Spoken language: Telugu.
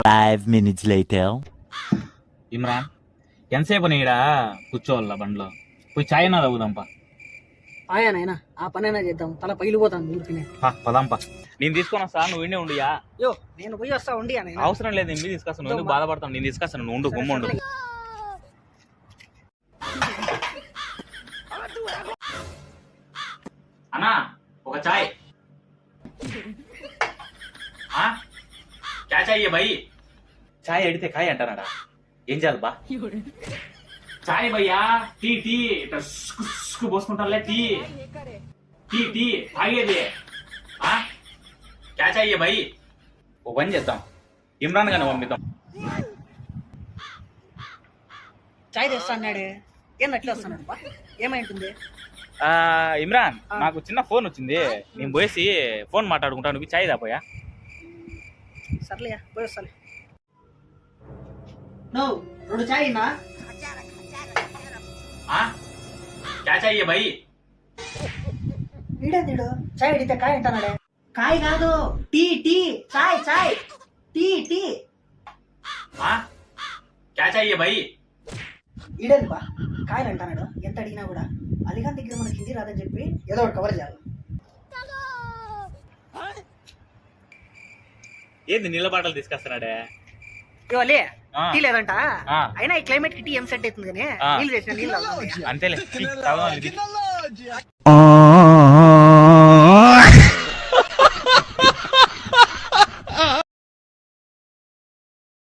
Five minutes later. ఇమ్రాన్ ఎంతసేపు నీడా కూర్చోవాల బండిలో? పోయి చాయ్ నా తాగుదాంపా ఆయా నాయనా ఆ పనైనా చేద్దాం. తల పగిలిపోతాను ఊరికినే. పా, పదాంపా నేను తీసుకొని వస్తా నువ్వు ఇండే ఉండియా యో. నేను పోయి వస్తా ఉండి ఆయన అవసరం లేదు నేను తీసుకొస్తాను నువ్వు ఎందుకు బాధపడతాను నేను తీసుకొస్తాను నువ్వు ఉండు గుమ్మ ఉండు. అన్నా ఒక చాయ్? క్యా చాయ్ భయ్ చాయ్ అడిగితే కాయ అంటానాడా? ఏం చేయాలి బా? చాయ్ భయ్యా టీ టీ. ఇట్లా పోసుకుంటానులే టీ. Tea tea. తాగేది. ఆ? క్యా చాయ్ భయ్ ఓ పని చేద్దాం. ఇమ్రాన్ గారిని పంపిద్దాం. చాయ్ తెస్తా అన్నాడే ఏం అట్లా వస్తున్నాడు ఏమైంటుంది ఆ, ఇమ్రాన్ నాకు చిన్న ఫోన్ వచ్చింది. నేను పోయేసి ఫోన్ మాట్లాడుకుంటాను నువ్వు చాయ్ దాపోయా సర్లే పోయి వస్తాలే. నో రెండు చాయ్ నా క్యా చాయ్ భయ్ వీడేందుడు చాయ్ అడిగితే కాయ అంటున్నాడే కాయ కాదు టీ టీ చాయ్ చాయ్. Tea tea. క్యా చాయ్ భయ్ ఈడేంది బా? కాయలు అంటున్నాడు ఎంత అడిగినా కూడా. అలిగాన్ దగ్గర మనకి హిందీ రాదని చెప్పి ఏదో ఒకటి కవర్ చేయాలి. ఏంది నీళ్ళ బాటలు తీసుకొస్తున్నాడే ఇవ్వాలి. టీ లేదంట. అయినా ఈ క్లైమేట్కి టీ ఏం సెట్ అవుతుంది కానీ. నీళ్ళు చేసిన నీళ్ళు. అంతేలే.